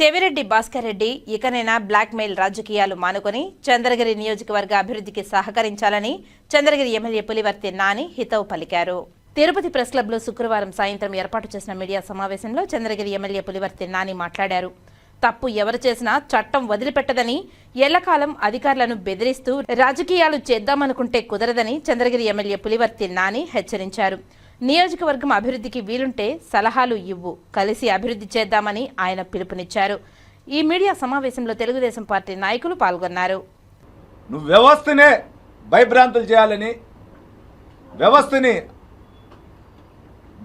చెవిరెడ్డి భాస్కర్ రెడ్డి ఇకనైనా బ్లాక్మెయిల్ రాజకీయాలు మానుకొని చంద్రగిరి నియోజకవర్గ అభివృద్ధికి సహకరించాలని చంద్రగిరి ఎమ్మెల్యే పులివర్తి నాని హితవు పలికారు. తిరుపతి ప్రెస్ క్లబ్లో శుక్రవారం సాయంత్రం ఏర్పాటు చేసిన మీడియా సమావేశంలో చంద్రగిరి ఎమ్మెల్యే పులివర్తి నాని మాట్లాడారు. తప్పు ఎవరు చేసినా చట్టం వదిలిపెట్టదని ఎల్లకాలం అధికారులను బెదిరిస్తూ రాజకీయాలు చేద్దామనుకుంటే కుదరదని చంద్రగిరి ఎమ్మెల్యే పులివర్తి నాని హెచ్చరించారు. నియోజకవర్గం అభివృద్ధికి వీలుంటే సలహాలు ఇవ్వు. కలిసి అభివృద్ధి చేద్దామని ఆయన పిలుపునిచ్చారు. ఈ మీడియా సమావేశంలో తెలుగుదేశం పార్టీ నాయకులు పాల్గొన్నారు. నువ్వు వ్యవస్థనే భయభ్రాంతులు చేయాలని వ్యవస్థని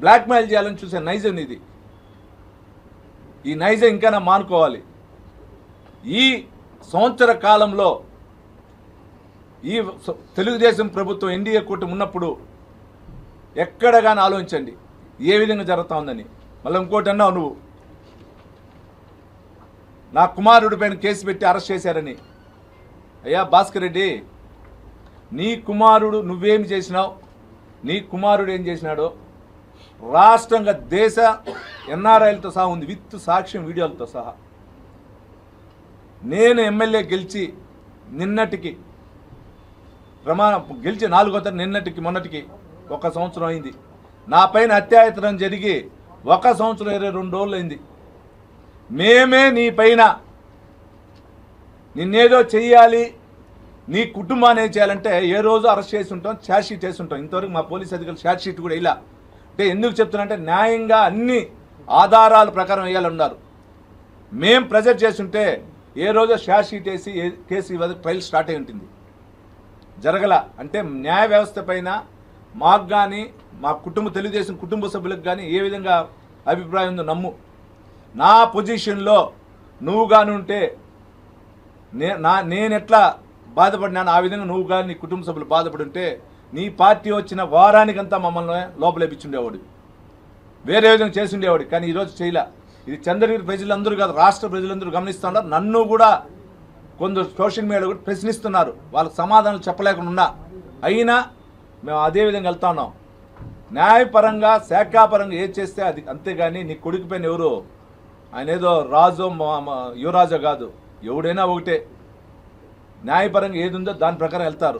బ్లాక్మెయిల్ చేయాలని చూసే నైజం ఇది. ఈ నైజం ఇంకా మానుకోవాలి. ఈ సంవత్సర కాలంలో ఈ తెలుగుదేశం ప్రభుత్వం ఎన్డీఏ కూటమి ఉన్నప్పుడు ఎక్కడ కానీ ఆలోచించండి. ఏ విధంగా జరుగుతూ ఉందని. మళ్ళీ ఇంకోటి అన్నావు నువ్వు. నా కుమారుడి పైన కేసు పెట్టి అరెస్ట్ చేశారని. అయ్యా భాస్కర్ రెడ్డి నీ కుమారుడు నువ్వేమి చేసినావు? నీ కుమారుడు ఏం చేసినాడో? రాష్ట్రంగా దేశ ఎన్ఆర్ఐలతో సహా ఉంది. విత్ సాక్ష్యం వీడియోలతో సహా. నేను ఎమ్మెల్యే గెలిచి నిన్నటికి ప్రమాణ గెలిచి నాలుగో తరగతి నిన్నటికి మొన్నటికి ఒక సంవత్సరం అయింది. నా పైన అత్యాయతనం జరిగి ఒక సంవత్సరం ఇరవై రెండు రోజులు అయింది మేమే నీ పైన నిన్నేదో చెయ్యాలి నీ కుటుంబాన్ని ఏం చేయాలంటే ఏ రోజు అరెస్ట్ చేసి ఉంటాం ఛార్జ్ షీట్ వేసి ఉంటాం. ఇంతవరకు మా పోలీస్ అధికారులు ఛార్జ్ షీట్ కూడా ఇలా అంటే ఎందుకు చెప్తున్నా న్యాయంగా అన్ని ఆధారాల ప్రకారం వేయాలన్నారు మేం ప్రెజర్ చేస్తుంటే ఏ రోజు ఛార్జ్ షీట్ వేసి ఏ కేసు ట్రయల్ స్టార్ట్ అయి ఉంటుంది. జరగల. అంటే న్యాయ వ్యవస్థ పైన మాకు కానీ మా కుటుంబ తెలుగుదేశం కుటుంబ సభ్యులకు కానీ ఏ విధంగా అభిప్రాయం ఉందో నమ్ము. నా పొజిషన్లో నువ్వు కానీ ఉంటే నే నా నేనెట్లా బాధపడినాను ఆ విధంగా నువ్వు కానీ నీ కుటుంబ సభ్యులు బాధపడి ఉంటే నీ పార్టీ వచ్చిన వారానికంతా మమ్మల్ని లోపలేపించుండేవాడు వేరే విధంగా చేసిండేవాడు. కానీ ఈరోజు చేయలే. ఇది చంద్రగిరి ప్రజలందరూ కాదు రాష్ట్ర ప్రజలందరూ గమనిస్తున్నారు. నన్ను కూడా కొందరు సోషల్ మీడియా కూడా ప్రశ్నిస్తున్నారు. వాళ్ళకి సమాధానం చెప్పలేకుండా అయినా మేము అదే విధంగా వెళ్తా ఉన్నాం. న్యాయపరంగా శాఖాపరంగా ఏది చేస్తే అది అంతేగాని నీ కొడుకు పైన ఎవరు? ఆయన ఏదో రాజు మా- యువరాజో కాదు. ఎవడైనా ఒకటే. న్యాయపరంగా ఏది ఉందో దాని ప్రకారం వెళ్తారు.